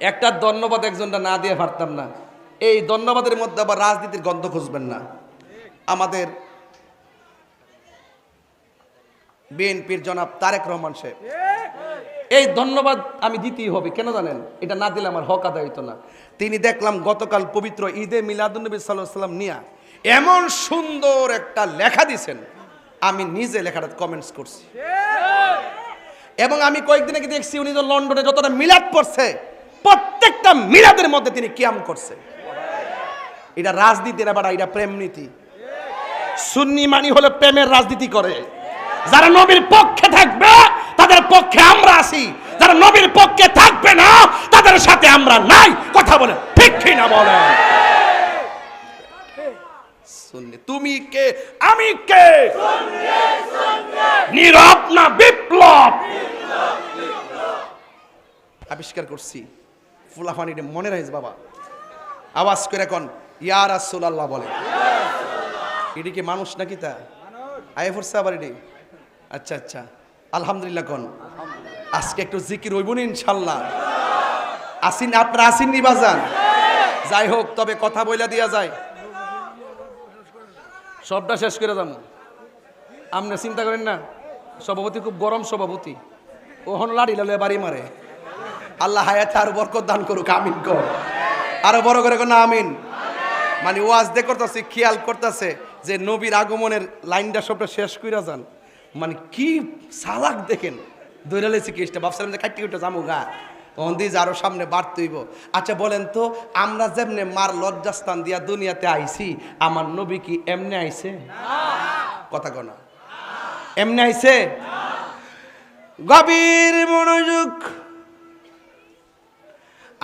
একটা ধন্যবাদ একজনটা না দিয়ে পারতাম না। এই ধন্যবাদের মধ্যে আবার রাজনীতির গন্ধ খুঁজবেন না। আমাদের বিএনপির জনাব তারেক রহমান সাহেব। এই ধন্যবাদ আমি দিতেই হবে কেন জানেন? এটা না দিলে আমার হক আদায় হইতো না। তিনি দেখলাম গতকাল পবিত্র ঈদে মিলাদুন্নবী সাল্লাহ সাল্লাম নিয়া এমন সুন্দর একটা লেখা দিছেন। আমি নিজে লেখাটা কমেন্টস করছি। এবং আমি কয়েকদিন আগে দেখছি উনি তো লন্ডনে যতটা মিলাদ পড়ছে প্রত্যেকটা মিলাদের মধ্যে তিনি কিয়াম করছে এটা রাজনীতি না বাড়া, এটা প্রেম নীতি। সুন্নি মানি হলে প্রেমের রাজনীতি করে। যারা নবীর পক্ষে থাকবে, তাদের পক্ষে আমরা আছি। যারা নবীর পক্ষে থাকবে না, তাদের সাথে আমরা নাই। কথা বলে ঠিক না বলে সুন্নি, তুমি কে? আমি কে? নীরব না বিপ্লব? আবিষ্কার করছি। ফুলাফানির মনে রাখিস বাবা। আওয়াজ করে এখন ইয়া রাসূলুল্লাহ বলে। এটি কি মানুষ নাকি তা? আয় ফুরসা আবার এটি? আচ্ছা আচ্ছা। আলহামদুলিল্লাহ কন। আজকে একটু জিকির হইব না ইনশাল্লাহ আসিন আপনারা আসিন নি বাজান? যাই হোক তবে কথা বইলা দিয়া যায়। সবটা শেষ করে যাব। আপনি চিন্তা করেন না সভাপতি খুব গরম সভাপতি। ওহন লাড়ি লালে বাড়ি মারে। আল্লাহ হায়াতে আরও বরকত দান করুক, আমিন কর। আরও বড় করে না আমিন। মানে ওয়াজ দে করতেছে, খেয়াল করতেছে যে নবীর আগমনের লাইনটা সবটা শেষ কইরা যান। মানে কি সালাক দেখেন। দৈরা লেছি কেসটা ভাবছিলাম যে কাটি উঠে যাব গা। অন্দিজ আরও সামনে বাড়তইব আচ্ছা বলেন তো, আমরা যেমনে মার লজ্জাস্থান দিয়া দুনিয়াতে আইছি, আমার নবী কি এমনি আইছে? কথা কনা। এমনি আইছে? গভীর মনোযোগ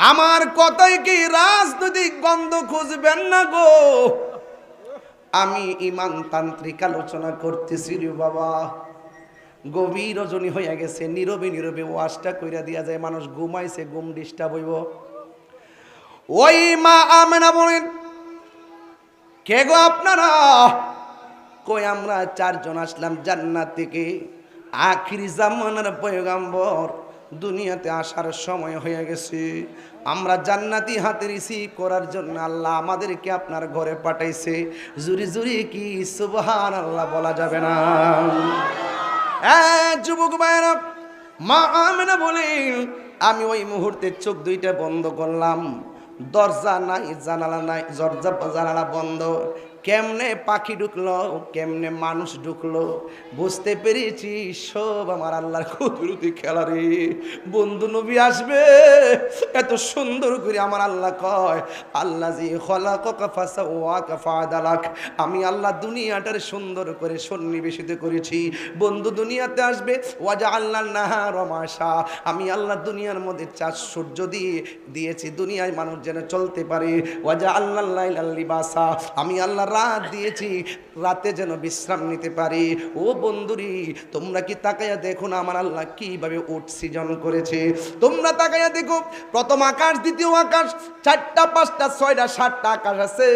আমার কথাই কি রাজনৈতিক গন্ধ খুঁজবেন না গো? আমি ইমান তান্ত্রিক আলোচনা করতেছি রে বাবা। গভীর রজনী হইয়া গেছে, নীরবে নীরবে ওয়াশটা কইরা দিয়া যায়, মানুষ ঘুমাইছে, ঘুম ডিস্টার্ব হইব। ওই মা আমেনা বলেন, কে গো আপনারা? কই, আমরা চারজন আসলাম জান্নাত থেকে, আখিরি জামানার পয়গাম্বর। দুনিয়াতে আসার সময় হয়ে গেছে। আমরা জান্নাতি হাতে রিসিভ করার জন্য আল্লাহ আমাদেরকে আপনার ঘরে পাঠাইছে। জুরি জুরি কি সুবহান আল্লাহ বলা যাবে না। যুবক ভাইরা মা আমেনা বলেন, আমি ওই মুহূর্তে চোখ দুইটা বন্ধ করলাম। দরজা নাই, জানালা নাই, দরজা জানালা বন্ধ। কেমনে পাখি ঢুকলো, কেমনে মানুষ ঢুকলো, বুঝতে পেরেছি সব আমার আল্লাহর কুদরতি খেলা রে। বন্ধু নবী আসবে, এত সুন্দর করে আমার আল্লাহ কয় আল্লাহ জি খলা কফাসা ওয়া কাফাদালাক আমি আল্লাহ দুনিয়াটার সুন্দর করে সন্নিবেশিত করেছি। বন্ধু দুনিয়াতে আসবে ওয়াজা আল্লাহ নাহা রমাশা আমি আল্লাহ দুনিয়ার মধ্যে চার সূর্য দিয়ে দিয়েছি, দুনিয়ায় মানুষ যেন চলতে পারে। ওয়াজা আল্লাহ লিবাসা। আমি আল্লাহ রাত দিয়েছি, রাতে যেন বিশ্রাম নিতে পারি। ও বন্ধুরি, তোমরা কি তাকাইয়া দেখো না আমার আল্লাহ কীভাবে উঠ সৃজন করেছে? তোমরা তাকাইয়া দেখো, প্রথম আকাশ, দ্বিতীয় আকাশ, চারটা, পাঁচটা, ছয়টা, সাতটা আকাশ আছে।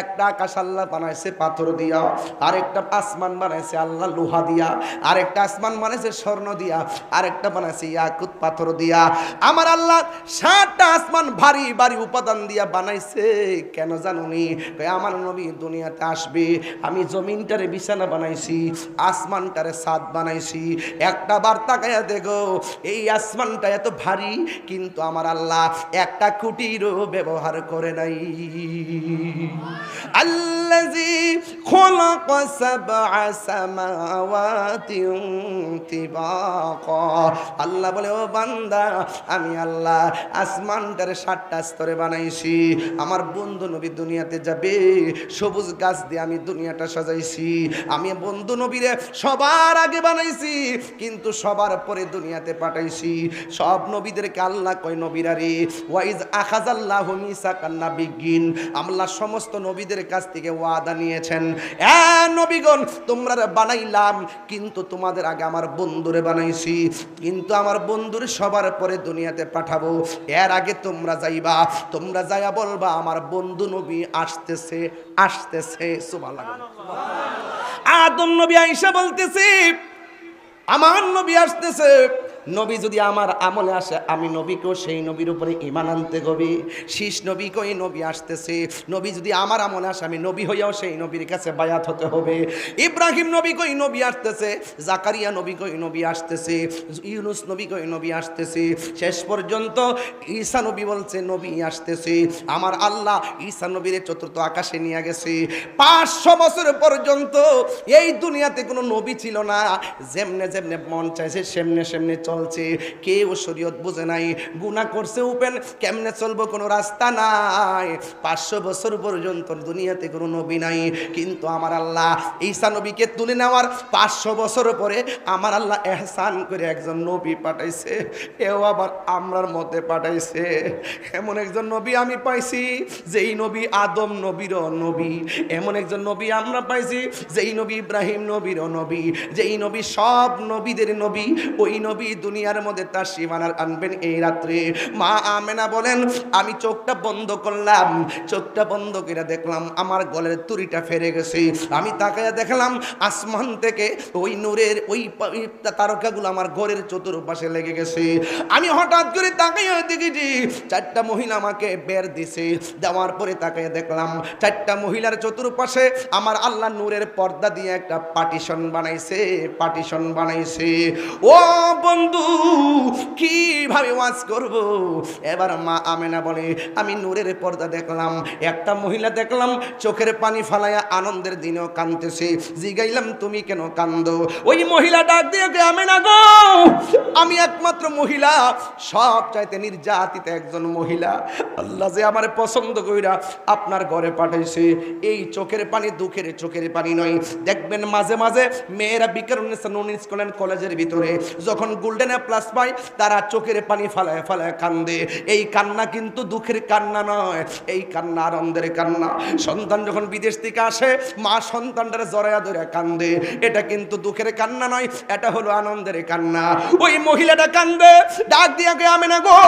একটা আকাশ আল্লাহ বানাইছে পাথর দিয়া, আরেকটা আসমান বানাইছে আল্লাহ লোহা দিয়া, আরেকটা আসমান বানাইছে স্বর্ণ দিয়া, আরেকটা বানাইছে ইয়াকুত পাথর দিয়া। আমার আল্লাহ সাতটা আসমান ভারী ভারী উপাদান দিয়া বানাইছে, কেন জানুনি? আমার নবী দুনিয়াতে আসবে। আমি জমিনটারে বিছানা বানাইছি, আসমানটারে সাদ বানাইছি। একটা বার তাকায়া দেখো, এই আসমানটা এত ভারী, কিন্তু আমার আল্লাহ একটা খুঁটিরও ব্যবহার করে নাই। আল্লাজি খোলাক আল্লাহ বলে, ও বান্দা, আমি আল্লাহ আসমানটারে সাতটা স্তরে বানাইছি। আমার বন্ধু নবী দুনিয়াতে যাবে সবুজ গাছ দিয়ে আমি দুনিয়াটা সাজাইছি। আমি বন্ধু নবীরে সবার আগে বানাইছি, কিন্তু সবার পরে দুনিয়াতে পাঠাইছি। সব নবীদেরকে আল্লাহ কয়, নবীরা রে, ওয়াইজ আখাজাল্লাহ মিসাকান নাবিগিন আল্লাহ সমস্ত নবীদের কাছ থেকে ওয়াদা নিয়েছেন। এ নবীগণ, তোমরা বানাইলাম, কিন্তু তোমাদের আগে আমার বন্ধুরে বানাইছি। কিন্তু আমার বন্ধুর সবার পরে দুনিয়াতে পাঠাবো। এর আগে তোমরা যাইবা, তোমরা যাইয়া বলবা, আমার বন্ধু নবী আসতেছে আসতেছে আদম নবী আইসা বলতেছে আমার নবী আসতেছে। নবী যদি আমার আমলে আসে, আমি নবীকেও সেই নবীর উপরে ইমান আনতে গবি শীষ নবীকেও এই নবী আসতেছে। নবী যদি আমার আমলে আসে, আমি নবী হইয়াও সেই নবীর কাছে বায়াত হতে হবে। ইব্রাহিম নবী কই নবী আসতেছে, জাকারিয়া নবী কই নবী আসতেছে, ইউনুস নবী কই নবী আসতেছে। শেষ পর্যন্ত ঈসা নবী বলছে, নবী আসতেছে। আমার আল্লাহ ঈসা নবীর চতুর্থ আকাশে নিয়ে গেছে। পাঁচশো বছর পর্যন্ত এই দুনিয়াতে কোনো নবী ছিল না। যেমনে যেমনে মন চাইছে, সেমনে সেমনে চলছে কেউ শরীয়ত বুঝে নাই গুণা করছে উপেন, কেমনে চলবো কোনো রাস্তা নাই। পাঁচশো বছর পর্যন্ত দুনিয়াতে কোনো নবী নাই, কিন্তু আমার আল্লাহ ঈসা নবীকে তুলে নেওয়ার পাঁচশো বছর পরে আমার আল্লাহ এহসান করে একজন নবী পাঠাইছে, এও আবার আমরার মধ্যে পাঠাইছে। এমন একজন নবী আমি পাইছি, যেই নবী আদম নবীর নবী। এমন একজন নবী আমরা পাইছি, যেই নবী ইব্রাহিম নবীর নবী। যেই নবী সব নবীদের নবী, ওই নবী দুনিয়ার মধ্যে তার সীমানার আনবেন এই রাত্রে। মা আমেনা বলেন, আমি চোখটা বন্ধ করলাম, চোখটা বন্ধ করে দেখলাম আমার গলের তুরিটা ফেরে গেছে। আমি তাকায় দেখলাম আসমান থেকে ওই নূরের ওই তারকাগুলো আমার ঘরের চতুর্পাশে লেগে গেছে। আমি হঠাৎ করে তাকাই দেখেছি, চারটা মহিলা আমাকে বের দিছে। দেওয়ার পরে তাকায় দেখলাম, চারটা মহিলার চতুর্পাশে আমার আল্লাহ নূরের পর্দা দিয়ে একটা পার্টিশন বানাইছে পার্টিশন বানাইছে। ও বন্ধু কীভাবে ওয়াজ করব? এবার মা আমেনা বলে, আমি নূরের পর্দা দেখলাম, একটা মহিলা দেখলাম, চোখের পানি ফালাইয়া আনন্দের দিনেও কান্দতেছে জিগাইলাম, তুমি কেন কান্দো? ওই মহিলা ডাক দিয়ে আমেনা গো আমি একমাত্র মহিলা, সব চাইতে নির্যাতিত একজন মহিলা। আল্লাহ যে আমার পছন্দ কইরা আপনার ঘরে পাঠাইছে। এই চোখের পানি দুঃখের চোখের পানি নয়। দেখবেন মাঝে মাঝে মেয়েরা বিকারুন্নেসা নুন কলেজের ভিতরে। যখন গোল্ডেন প্লাস পায়, তারা চোখের পানি ফালায় ফালায় কান্দে। এই কান্না কিন্তু দুঃখের কান্না নয়। এই কান্না আনন্দের কান্না। সন্তান যখন বিদেশ থেকে আসে, মা সন্তানটার জড়াইয়া ধরে কান্দে। এটা কিন্তু দুঃখের কান্না নয়, এটা হলো আনন্দের কান্না। ওই মহিলাটা কান্দে ডাক দিয়া গে আমি না গো,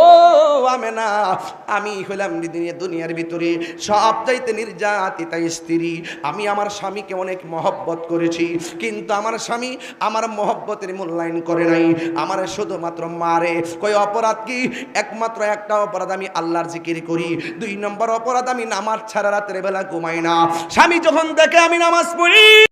ও আমি না আমি হইলাম দুনিয়া দুনিয়ার ভিতরে সব চাইতে নির্যাতিতা স্ত্রী। আমি আমার স্বামীকে অনেক মহব্বত করেছি, কিন্তু আমার স্বামী আমার মহব্বতের মূল্যায়ন করে নাই। আমার শুধুমাত্র মারে। কই অপরাধ কি? একমাত্র একটা অপরাধ আমি আল্লাহর জিকির করি। দুই নম্বর অপরাধ, আমি নামাজ ছাড়া রাতের বেলা ঘুমাই না। স্বামী যখন দেখে আমি নামাজ পড়ি